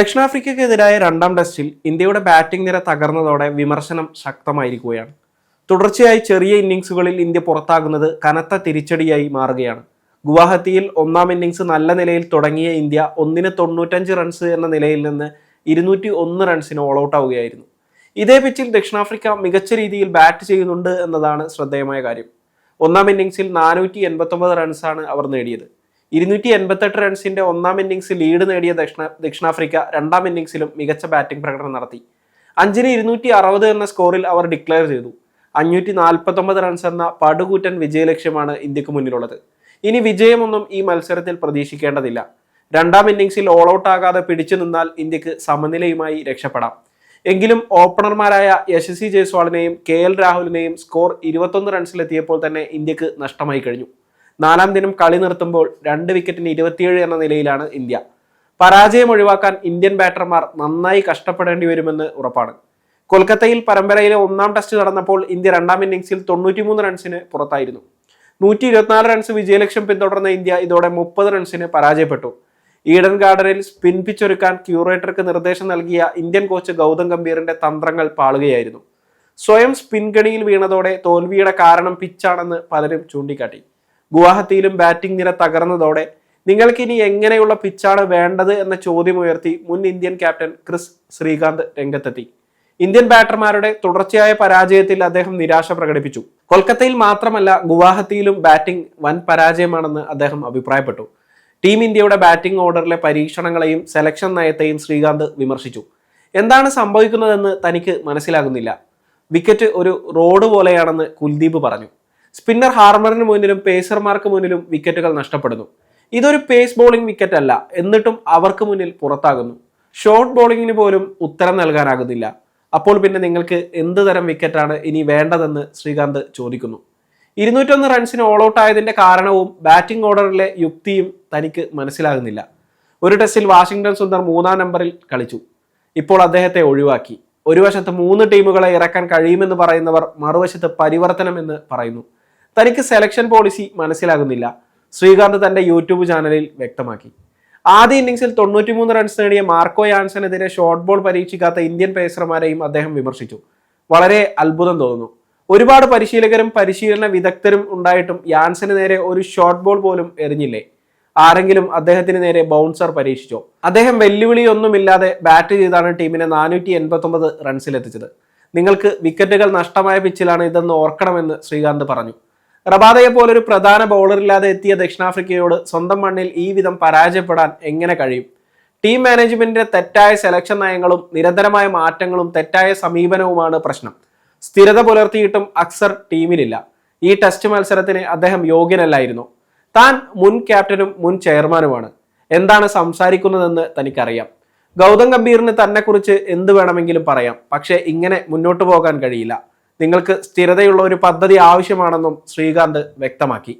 ദക്ഷിണാഫ്രിക്കയ്ക്കെതിരായ രണ്ടാം ടെസ്റ്റിൽ ഇന്ത്യയുടെ ബാറ്റിംഗ് നിര തകർന്നതോടെ വിമർശനം ശക്തമായിരിക്കുകയാണ്. തുടർച്ചയായി ചെറിയ ഇന്നിങ്സുകളിൽ ഇന്ത്യ പുറത്താകുന്നത് കനത്ത തിരിച്ചടിയായി മാറുകയാണ്. ഗുവാഹത്തിയിൽ ഒന്നാം ഇന്നിങ്സ് നല്ല നിലയിൽ തുടങ്ങിയ ഇന്ത്യ ഒന്നിന് തൊണ്ണൂറ്റഞ്ച് റൺസ് എന്ന നിലയിൽ നിന്ന് ഇരുന്നൂറ്റി ഒന്ന് റൺസിന് ഓൾ ഔട്ട് ആവുകയായിരുന്നു. ഇതേ പിച്ചിൽ ദക്ഷിണാഫ്രിക്ക മികച്ച രീതിയിൽ ബാറ്റ് ചെയ്യുന്നുണ്ട് എന്നതാണ് ശ്രദ്ധേയമായ കാര്യം. ഒന്നാം ഇന്നിങ്സിൽ നാനൂറ്റി എൺപത്തൊമ്പത് റൺസാണ് അവർ നേടിയത്. ഇരുന്നൂറ്റി എൺപത്തെട്ട് റൺസിന്റെ ഒന്നാം ഇന്നിംഗ്സ് ലീഡ് നേടിയ ദക്ഷിണ ദക്ഷിണാഫ്രിക്ക രണ്ടാം ഇന്നിംഗ്സിലും മികച്ച ബാറ്റിംഗ് പ്രകടനം നടത്തി. അഞ്ചിന് ഇരുന്നൂറ്റി അറുപത് എന്ന സ്കോറിൽ അവർ ഡിക്ലെയർ ചെയ്തു. അഞ്ഞൂറ്റി നാൽപ്പത്തൊമ്പത് റൺസ് എന്ന പടുകൂറ്റൻ വിജയലക്ഷ്യമാണ് ഇന്ത്യയ്ക്ക് മുന്നിലുള്ളത്. ഇനി വിജയമൊന്നും ഈ മത്സരത്തിൽ പ്രതീക്ഷിക്കേണ്ടതില്ല. രണ്ടാം ഇന്നിംഗ്സിൽ ഓൾ ഔട്ട് ആകാതെ പിടിച്ചു നിന്നാൽ ഇന്ത്യയ്ക്ക് സമനിലയുമായി രക്ഷപ്പെടാം. എങ്കിലും ഓപ്പണർമാരായ യശസ്വി ജയ്സ്വാളിനെയും കെ എൽ രാഹുലിനെയും സ്കോർ ഇരുപത്തൊന്ന് റൺസിലെത്തിയപ്പോൾ തന്നെ ഇന്ത്യയ്ക്ക് നഷ്ടമായി കഴിഞ്ഞു. നാലാം ദിനം കളി നിർത്തുമ്പോൾ രണ്ട് വിക്കറ്റിന് ഇരുപത്തിയേഴ് എന്ന നിലയിലാണ് ഇന്ത്യ. പരാജയം ഒഴിവാക്കാൻ ഇന്ത്യൻ ബാറ്റർമാർ നന്നായി കഷ്ടപ്പെടേണ്ടി വരുമെന്ന് ഉറപ്പാണ്. കൊൽക്കത്തയിൽ പരമ്പരയിലെ ഒന്നാം ടെസ്റ്റ് നടന്നപ്പോൾ ഇന്ത്യ രണ്ടാം ഇന്നിംഗ്സിൽ തൊണ്ണൂറ്റിമൂന്ന് റൺസിന് പുറത്തായിരുന്നു. നൂറ്റി ഇരുപത്തിനാല് റൺസ് വിജയലക്ഷ്യം പിന്തുടർന്ന ഇന്ത്യ ഇതോടെ മുപ്പത് റൺസിന് പരാജയപ്പെട്ടു. ഈഡൻ ഗാർഡനിൽ സ്പിൻ പിച്ചൊരുക്കാൻ ക്യൂറേറ്റർക്ക് നിർദ്ദേശം നൽകിയ ഇന്ത്യൻ കോച്ച് ഗൗതം ഗംഭീറിന്റെ തന്ത്രങ്ങൾ പാളുകയായിരുന്നു. സ്വയം സ്പിൻ ഗണിയിൽ വീണതോടെ തോൽവിയുടെ കാരണം പിച്ചാണെന്ന് പലരും ചൂണ്ടിക്കാട്ടി. ഗുവാഹത്തിയിലും ബാറ്റിംഗ് നിര തകർന്നതോടെ നിങ്ങൾക്ക് ഇനി എങ്ങനെയുള്ള പിച്ചാണ് വേണ്ടത് എന്ന ചോദ്യം ഉയർത്തി മുൻ ഇന്ത്യൻ ക്യാപ്റ്റൻ ക്രിസ് ശ്രീകാന്ത് രംഗത്തെത്തി. ഇന്ത്യൻ ബാറ്റർമാരുടെ തുടർച്ചയായ പരാജയത്തിൽ അദ്ദേഹം നിരാശ പ്രകടിപ്പിച്ചു. കൊൽക്കത്തയിൽ മാത്രമല്ല ഗുവാഹത്തിയിലും ബാറ്റിംഗ് വൻ പരാജയമാണെന്ന് അദ്ദേഹം അഭിപ്രായപ്പെട്ടു. ടീം ഇന്ത്യയുടെ ബാറ്റിംഗ് ഓർഡറിലെ പരീക്ഷണങ്ങളെയും സെലക്ഷൻ നയത്തെയും ശ്രീകാന്ത് വിമർശിച്ചു. എന്താണ് സംഭവിക്കുന്നതെന്ന് തനിക്ക് മനസ്സിലാകുന്നില്ല. വിക്കറ്റ് ഒരു റോഡ് പോലെയാണെന്ന് കുൽദീപ് പറഞ്ഞു. സ്പിന്നർ ഹാർമറിന് മുന്നിലും പേസർമാർക്ക് മുന്നിലും വിക്കറ്റുകൾ നഷ്ടപ്പെടുന്നു. ഇതൊരു പേസ് ബോളിംഗ് വിക്കറ്റ് അല്ല. എന്നിട്ടും അവർക്ക് മുന്നിൽ പുറത്താകുന്നു. ഷോർട്ട് ബോളിങ്ങിന് പോലും ഉത്തരം നൽകാനാകുന്നില്ല. അപ്പോൾ പിന്നെ നിങ്ങൾക്ക് എന്ത് തരം വിക്കറ്റാണ് ഇനി വേണ്ടതെന്ന് ശ്രീകാന്ത് ചോദിക്കുന്നു. ഇരുന്നൂറ്റൊന്ന് റൺസിന് ഓൾ ഔട്ട് ആയതിന്റെ കാരണവും ബാറ്റിംഗ് ഓർഡറിലെ യുക്തിയും തനിക്ക് മനസ്സിലാകുന്നില്ല. ഒരു ടെസ്റ്റിൽ വാഷിംഗ്ടൺ സുന്ദർ മൂന്നാം നമ്പറിൽ കളിച്ചു. ഇപ്പോൾ അദ്ദേഹത്തെ ഒഴിവാക്കി. ഒരു വശത്ത് മൂന്ന് ടീമുകളെ ഇറക്കാൻ കഴിയുമെന്ന് പറയുന്നവർ മറുവശത്ത് പരിവർത്തനം എന്ന് പറയുന്നു. തനിക്ക് സെലക്ഷൻ പോളിസി മനസ്സിലാകുന്നില്ല. ശ്രീകാന്ത് തന്റെ യൂട്യൂബ് ചാനലിൽ വ്യക്തമാക്കി. ആദ്യ ഇന്നിംഗ്സിൽ തൊണ്ണൂറ്റിമൂന്ന് റൺസ് നേടിയ മാർക്കോ യാൻസനെതിരെ ഷോർട്ട് ബോൾ പരീക്ഷിക്കാത്ത ഇന്ത്യൻ പേസർമാരെയും അദ്ദേഹം വിമർശിച്ചു. വളരെ അത്ഭുതം തോന്നുന്നു. ഒരുപാട് പരിശീലകരും പരിശീലന വിദഗ്ധരും ഉണ്ടായിട്ടും യാൻസന് നേരെ ഒരു ഷോർട്ട് ബോൾ പോലും എറിഞ്ഞില്ലേ? ആരെങ്കിലും അദ്ദേഹത്തിന് നേരെ ബൗൺസർ പരീക്ഷിച്ചോ? അദ്ദേഹം വെല്ലുവിളിയൊന്നുമില്ലാതെ ബാറ്റ് ചെയ്താണ് ടീമിനെ നാനൂറ്റി എൺപത്തി ഒമ്പത് റൺസിലെത്തിച്ചത് നിങ്ങൾക്ക് വിക്കറ്റുകൾ നഷ്ടമായ പിച്ചിലാണ് ഇതെന്ന് ഓർക്കണമെന്ന് ശ്രീകാന്ത് പറഞ്ഞു. റബാദയെ പോലൊരു പ്രധാന ബൗളറില്ലാതെ എത്തിയ ദക്ഷിണാഫ്രിക്കയോട് സ്വന്തം മണ്ണിൽ ഈ വിധം പരാജയപ്പെടാൻ എങ്ങനെ കഴിയും? ടീം മാനേജ്മെന്റിന്റെ തെറ്റായ സെലക്ഷൻ നയങ്ങളും നിരന്തരമായ മാറ്റങ്ങളും തെറ്റായ സമീപനവുമാണ് പ്രശ്നം. സ്ഥിരത പുലർത്തിയിട്ടും അക്സർ ടീമിലില്ല ഈ ടെസ്റ്റ് മത്സരത്തിന് അദ്ദേഹം യോഗ്യനല്ലായിരുന്നു. താൻ മുൻ ക്യാപ്റ്റനും മുൻ ചെയർമാനുമാണ് എന്താണ് സംസാരിക്കുന്നതെന്ന് തനിക്കറിയാം. ഗൗതം ഗംഭീറിന് തന്നെക്കുറിച്ച് എന്ത് വേണമെങ്കിലും പറയാം. പക്ഷേ ഇങ്ങനെ മുന്നോട്ട് പോകാൻ കഴിയില്ല. നിങ്ങൾക്ക് സ്ഥിരതയുള്ള ഒരു പദ്ധതി ആവശ്യമാണെന്നും ശ്രീകാന്ത് വ്യക്തമാക്കി.